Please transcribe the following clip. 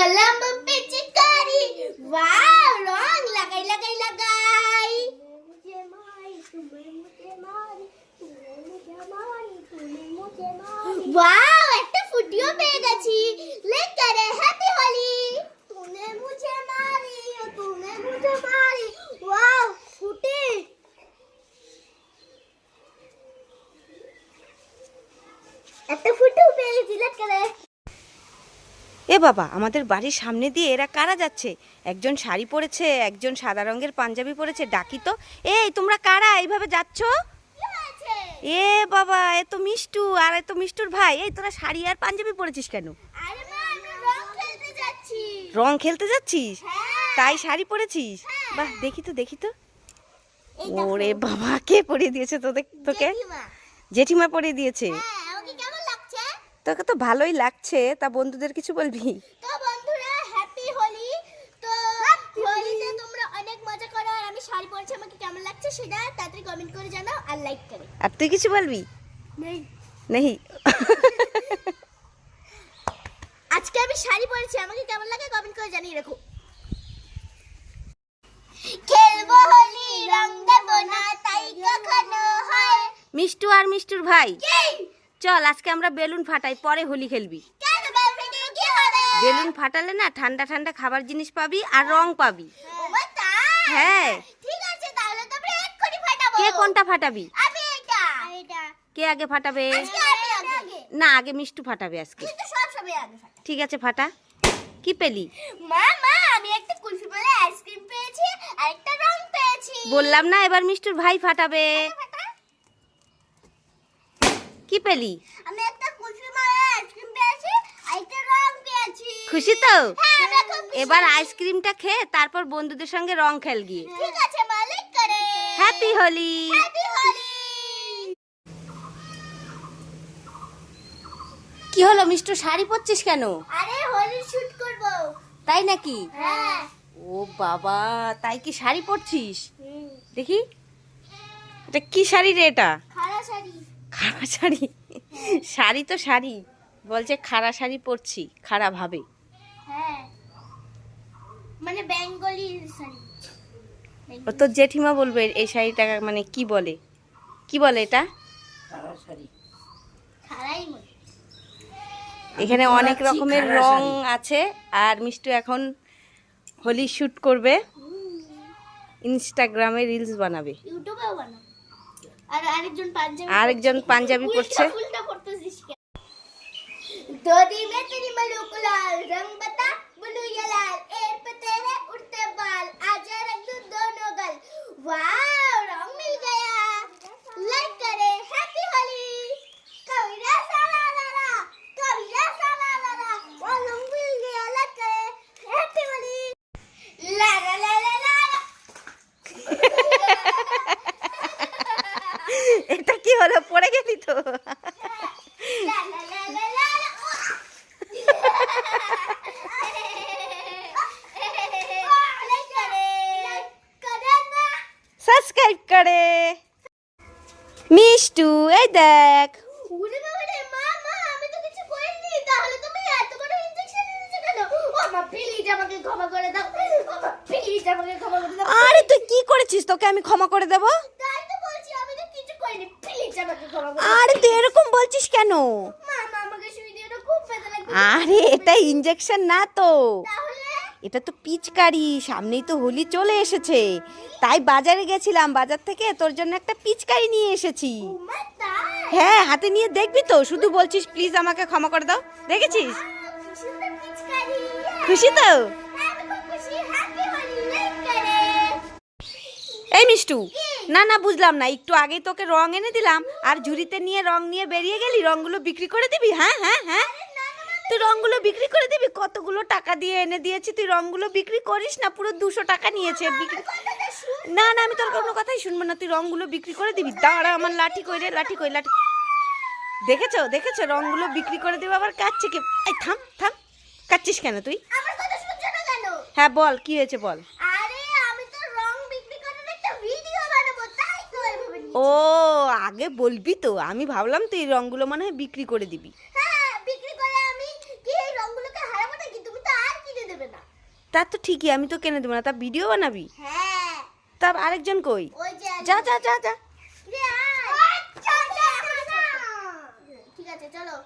કલમ પિચકારી વાવ રંગ લગાઈ લગાઈ લગાઈ વાવ একটা ফুটিও পেয়ে গেছি লেক করে হ্যাপি হোলি তুমে মুঝে মারি তুমে মুঝে মারি ওয়াও ফুটি একটা ফুটিও পেয়ে গেছি লেক করে বাবা আমাদের বাড়ির সামনে দিয়ে এরা কারা যাচ্ছে? একজন শাড়ি পরেছে একজন সাদা রঙের পাঞ্জাবি পরেছে ডাকি তো। এই তোমরা কারা? এইভাবে যাচ্ছ? এ বাবা এ তো মিষ্টু আর এ তো মিষ্টুর ভাই। এই তোরা শাড়ি আর পাঞ্জাবি পরেছিস কেন? রং খেলতে যাচ্ছিস? হ্যাঁ। তাই শাড়ি পরেছিস? বাহ দেখি তো দেখি তো। ওরে বাবা কে পরিয়ে দিয়েছে তোদের তোকে? জেঠিমা। জেঠিমা পরিয়ে দিয়েছে হ্যাঁ আমাকে কেমন লাগছে তোকে তো ভালোই লাগছে তা বন্ধুদের কিছু বলবি? তো বন্ধুরা হ্যাপি হোলি। তো হোলিতে তোমরা অনেক মজা করো আর আমি শাড়ি পরেছি আমাকে কেমন লাগছে সেটা তাড়াতাড়ি কমেন্ট করে জানাও আর লাইক করে। আর তুই কিছু বলবি? নেই। নেই? আজকে আমি শাড়ি পরেছি আমাকে কেমন লাগে কমেন্ট করে জানিয়ে রাখো। খেলব হোলি রং দেবো না তাই কখনো হয়। মিষ্টু আর মিষ্টুর ভাই। কি? চল আজকে আমরা বেলুন ফাটাই পরে হোলি খেলবি। বেলুন ফাটালে না ঠান্ডা ঠান্ডা খাবার জিনিস পাবি আর রং পাবি। হ্যাঁ। ঠিক আছে তাহলে তো আমরা এক্ষুনি ফাটাবো। কে কোনটা ফাটাবি? আমি এটা এটা কে আগে ফাটাবে? আজকে আমি আগে। না আগে মিষ্টু ফাটাবে আজকে। কিন্তু সব সময় আগে ফাটা। ঠিক আছে ফাটা। কি পেলি? মা মা আমি একটা কুলফি বলে আইসক্রিম পেয়েছি আর একটা রং পেয়েছি। বললাম না এবার মিষ্টুর ভাই ফাটাবে। ফাটা। কি পেলি? আমি একটা কুলফি বলে আইসক্রিম পেয়েছি একটা রং পেয়েছি। খুশি তো? হ্যাঁ খুশি। এবার আইসক্রিমটা খেয়ে তারপর বন্ধুদের সঙ্গে রং খেল গিয়ে। ঠিক আছে মালিক করে। হ্যাপি হোলি হ্যাপি হোলি কি হলো মিষ্টু শাড়ি পরছিস কেন? আরে হোলি শুট করব। তাই নাকি? হ্যাঁ। ও বাবা তাই কি শাড়ি পরছিস? দেখি। এটা কি শাড়ি রে এটা? খাড়া শাড়ি। খাড়া শাড়ি? শাড়ি তো শাড়ি। বলছে খাড়া শাড়ি পরছি খাড়া ভাবে। হ্যাঁ। মানে বেঙ্গলি শাড়ি। ও তোর জেঠিমা বলবে এই শাড়িটা মানে কি বলে? কি বলে এটা? এখানে অনেক রকমের রং আছে আর মিষ্টু এখন হোলি শুট করবে। ইনস্টাগ্রামে রিলস বানাবে। ইউটিউবেও বানাবো। আর আরেকজন পাঞ্জাবি আরেকজন পাঞ্জাবি পড়ছে উল্টা পড়তেছিস কেন? দদি মে তেরি মালুকুলাল রং বাতা বুলু ইয়ালাল এর পে মা প্লিজ আমাকে ক্ষমা করে দাও। আরে তুই কি করেছিস? তোকে আমি ক্ষমা করে দেব তাই তো বলছি আমি তো কিছু করিনি প্লিজ আমাকে ক্ষমা করে দাও আরে তুই এরকম বলছিস কেন? আরে এটা ইঞ্জেকশন না তো। এটা তো পিচকারি সামনেই তো হোলি চলে এসেছে। তাই বাজারে গেছিলাম বাজার থেকে তোর জন্য একটা পিচকারি নিয়ে এসেছি। হ্যাঁ হাতে নিয়ে দেখবি তো শুধু বলছিস প্লিজ আমাকে ক্ষমা করে দাও। দেখেছিস? খুশি তো হ্যাঁ, এই মিষ্টু না না বুঝলাম না। একটু আগেই তোকে রং এনে দিলাম আর ঝুড়িতে নিয়ে রং নিয়ে বেরিয়ে গেলি রংগুলো বিক্রি করে দিবি? হ্যাঁ হ্যাঁ হ্যাঁ। তুই রংগুলো বিক্রি করে দিবি? কতগুলো টাকা দিয়ে এনে দিয়েছি তুই রংগুলো বিক্রি করিস না? পুরো দুশো টাকা নিয়েছে। বিক্রি না না আমি তোর কোনো কথাই শুনব না। তুই রংগুলো বিক্রি করে দিবি? দাঁড়া আমার লাঠি কই রে লাঠি কই লাঠি। দেখেছ দেখেছ? রংগুলো বিক্রি করে দেবো আবার কাটছে কি? থাম থাম। কাচ্ছিস কেন তুই? হ্যাঁ বল কি হয়েছে বল? ও আগে বলবি তো। আমি ভাবলাম তুই রঙগুলো মানে বিক্রি করে দিবি। তা তো ঠিকই আমি তো কেনে দেবো না। তা ভিডিও বানাবি? তা আরেকজন কই? যা যা যা যা আচ্ছা, আচ্ছা, আচ্ছা। ঠিক আছে চলো